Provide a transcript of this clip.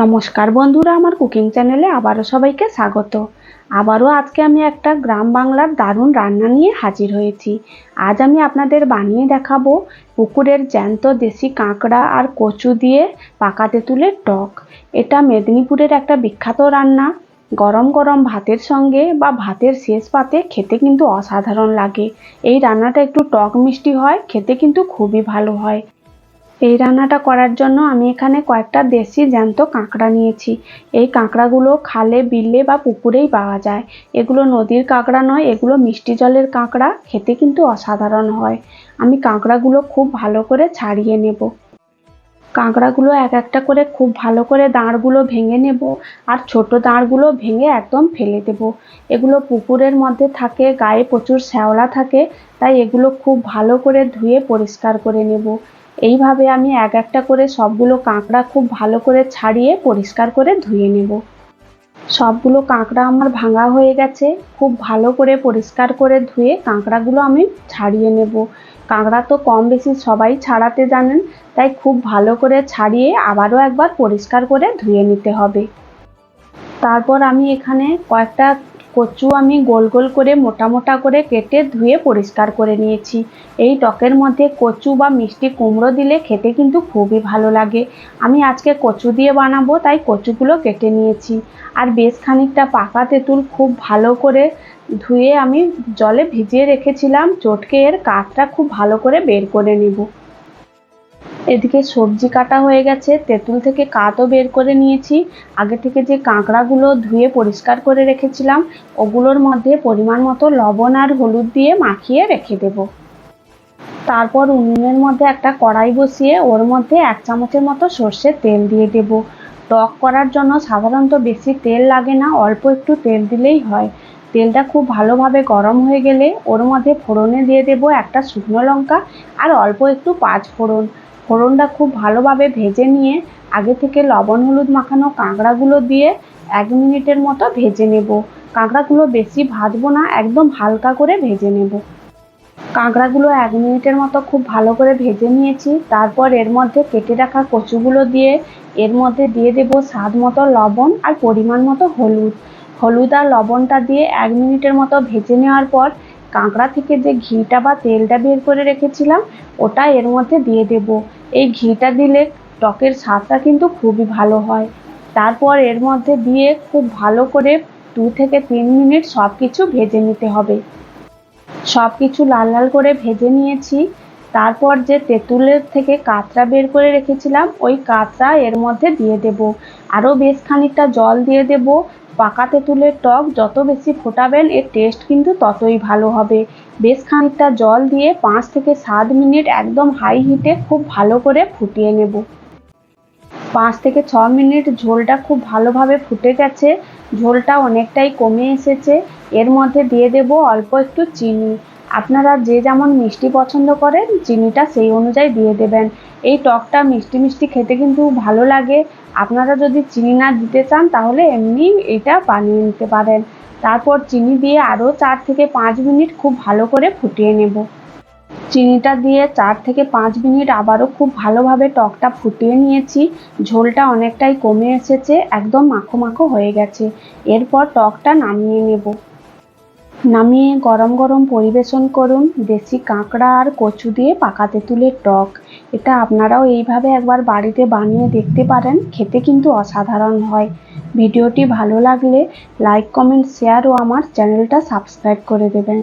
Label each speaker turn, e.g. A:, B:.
A: নমস্কার বন্ধুরা, আমার কুকিং চ্যানেলে আবারও সবাইকে স্বাগত। আবারও আজকে আমি একটা গ্রাম বাংলার দারুণ রান্না নিয়ে হাজির হয়েছি। আজ আমি আপনাদের বানিয়ে দেখাবো পুকুরের জ্যান্ত দেশি কাঁকড়া আর কচু দিয়ে পাকা তেঁতুলের টক। এটা মেদিনীপুরের একটা বিখ্যাত রান্না। গরম গরম ভাতের সঙ্গে বা ভাতের শেষ পাতে খেতে কিন্তু অসাধারণ লাগে। এই রান্নাটা একটু টক মিষ্টি হয়, খেতে কিন্তু খুবই ভালো হয়। এই রান্নাটা করার জন্য আমি এখানে কয়েকটা দেশি জ্যান্ত কাঁকড়া নিয়েছি। এই কাঁকড়াগুলো খালে, বিলে বা পুকুরেই পাওয়া যায়। এগুলো নদীর কাঁকড়া নয়, এগুলো মিষ্টি জলের কাঁকড়া, খেতে কিন্তু অসাধারণ হয়। আমি কাঁকড়াগুলো খুব ভালো করে ছাড়িয়ে নেব। কাঁকড়াগুলো এক একটা করে খুব ভালো করে দাঁড়গুলো ভেঙে নেব আর ছোট দাঁড়গুলো ভেঙে একদম ফেলে দেব। এগুলো পুকুরের মধ্যে থাকে, গায়ে প্রচুর শ্যাওলা থাকে, তাই এগুলো খুব ভালো করে ধুয়ে পরিষ্কার করে নেব। এইভাবে আমি এক একটা করে সবগুলো কাঁকড়া খুব ভালো করে ছাড়িয়ে পরিষ্কার করে ধুয়ে নেব। সবগুলো কাঁকড়া আমার ভাঙা হয়ে গেছে। খুব ভালো করে পরিষ্কার করে ধুয়ে কাঁকড়াগুলো আমি ছাড়িয়ে নেব। কাঁকড়া তো কম বেশি সবাই ছাড়াতে জানেন, তাই খুব ভালো করে ছাড়িয়ে আবারও একবার পরিষ্কার করে ধুয়ে নিতে হবে। তারপর আমি এখানে কয়েকটা কচু আমি গোল গোল করে মোটা মোটা করে কেটে ধুয়ে পরিষ্কার করে নিয়েছি। এই টকের মধ্যে কচু বা মিষ্টি কুমড়ো দিলে খেতে কিন্তু খুবই ভালো লাগে। আমি আজকে কচু দিয়ে বানাবো, তাই কচুগুলো কেটে নিয়েছি। আর বেশ খানিকটা পাকা তেঁতুল খুব ভালো করে ধুয়ে আমি জলে ভিজিয়ে রেখেছিলাম। চটকে এর কাঠটা খুব ভালো করে বের করে নেব। এদিকে সবজি কাটা হয়ে গেছে, তেঁতুল থেকে কাতও বের করে নিয়েছি। আগে থেকে যে কাঁকড়াগুলো ধুয়ে পরিষ্কার করে রেখেছিলাম, ওগুলোর মধ্যে পরিমাণ মতো লবণ আর হলুদ দিয়ে মাখিয়ে রেখে দেব। তারপর উনুনের মধ্যে একটা কড়াই বসিয়ে ওর মধ্যে এক চামচের মতো সর্ষের তেল দিয়ে দেব। টক করার জন্য সাধারণত বেশি তেল লাগে না, অল্প একটু তেল দিলেই হয়। তেলটা খুব ভালোভাবে গরম হয়ে গেলে ওর মধ্যে ফোড়নে দিয়ে দেব একটা শুকনো লঙ্কা আর অল্প একটু পাঁচ ফোড়ন। ফোড়নটা খুব ভালোভাবে ভেজে নিয়ে আগে থেকে লবণ, হলুদ মাখানো কাঁকড়াগুলো দিয়ে এক মিনিটের মতো ভেজে নেব। কাঁকড়াগুলো বেশি ভাজবো না, একদম হালকা করে ভেজে নেব। কাঁকড়াগুলো এক মিনিটের মতো খুব ভালো করে ভেজে নিয়েছি। তারপর এর মধ্যে কেটে রাখা কচুগুলো দিয়ে এর মধ্যে দিয়ে দেব স্বাদ মতো লবণ আর পরিমাণ মতো হলুদ। হলুদ আর লবণটা দিয়ে এক মিনিটের মতো ভেজে নেওয়ার পর কাঁকড়া থেকে যে ঘিটা বা তেলটা বের করে রেখেছিলাম, ওটা এর মধ্যে দিয়ে দেব। এই ঘিটা দিলে টকের স্বাদটা কিন্তু খুবই ভালো হয়। তারপর এর মধ্যে দিয়ে খুব ভালো করে দু থেকে তিন মিনিট সব কিছু ভেজে নিতে হবে। সব কিছু লাল লাল করে ভেজে নিয়েছি। তারপর যে তেঁতুলের থেকে কাঁচরা বের করে রেখেছিলাম, ওই কাঁচরা এর মধ্যে দিয়ে দেব। আরও বেশ খানিকটা জল দিয়ে দেব। পাকা তেঁতুলের টক যত বেশি ফোটাবেন, এর টেস্ট কিন্তু ততই ভালো হবে। বেশ খানিকটা জল দিয়ে পাঁচ থেকে সাত মিনিট একদম হাই হিটে খুব ভালো করে ফুটিয়ে নেব। পাঁচ থেকে ছ মিনিট ঝোলটা খুব ভালোভাবে ফুটে গেছে। ঝোলটা অনেকটাই কমে এসেছে। এর মধ্যে দিয়ে দেব অল্প একটু চিনি। আপনারা যে যেমন মিষ্টি পছন্দ করেন, চিনিটা সেই অনুযায়ী দিয়ে দেবেন। এই টকটা মিষ্টি মিষ্টি খেতে কিন্তু ভালো লাগে। আপনারা যদি চিনি না দিতে চান, তাহলে এমনি এটা বানিয়ে নিতে পারেন। তারপর চিনি দিয়ে আরও চার থেকে পাঁচ মিনিট খুব ভালো করে ফুটিয়ে নেব। চিনিটা দিয়ে চার থেকে পাঁচ মিনিট আবারও খুব ভালোভাবে টকটা ফুটিয়ে নিয়েছি। ঝোলটা অনেকটাই কমে এসেছে, একদম মাখো মাখো হয়ে গেছে। এরপর টকটা নামিয়ে নেব। নামিয়ে গরম গরম পরিবেশন করুন। দেশি কাঁকড়া আর কচু দিয়ে পাকা তেঁতুলের টক। এটা আপনারাও এইভাবে একবার বাড়িতে বানিয়ে দেখতে পারেন। খেতে কিন্তু অসাধারণ হয়। ভিডিওটি ভালো লাগলে লাইক, কমেন্ট, শেয়ার ও আমার চ্যানেলটা সাবস্ক্রাইব করে দেবেন।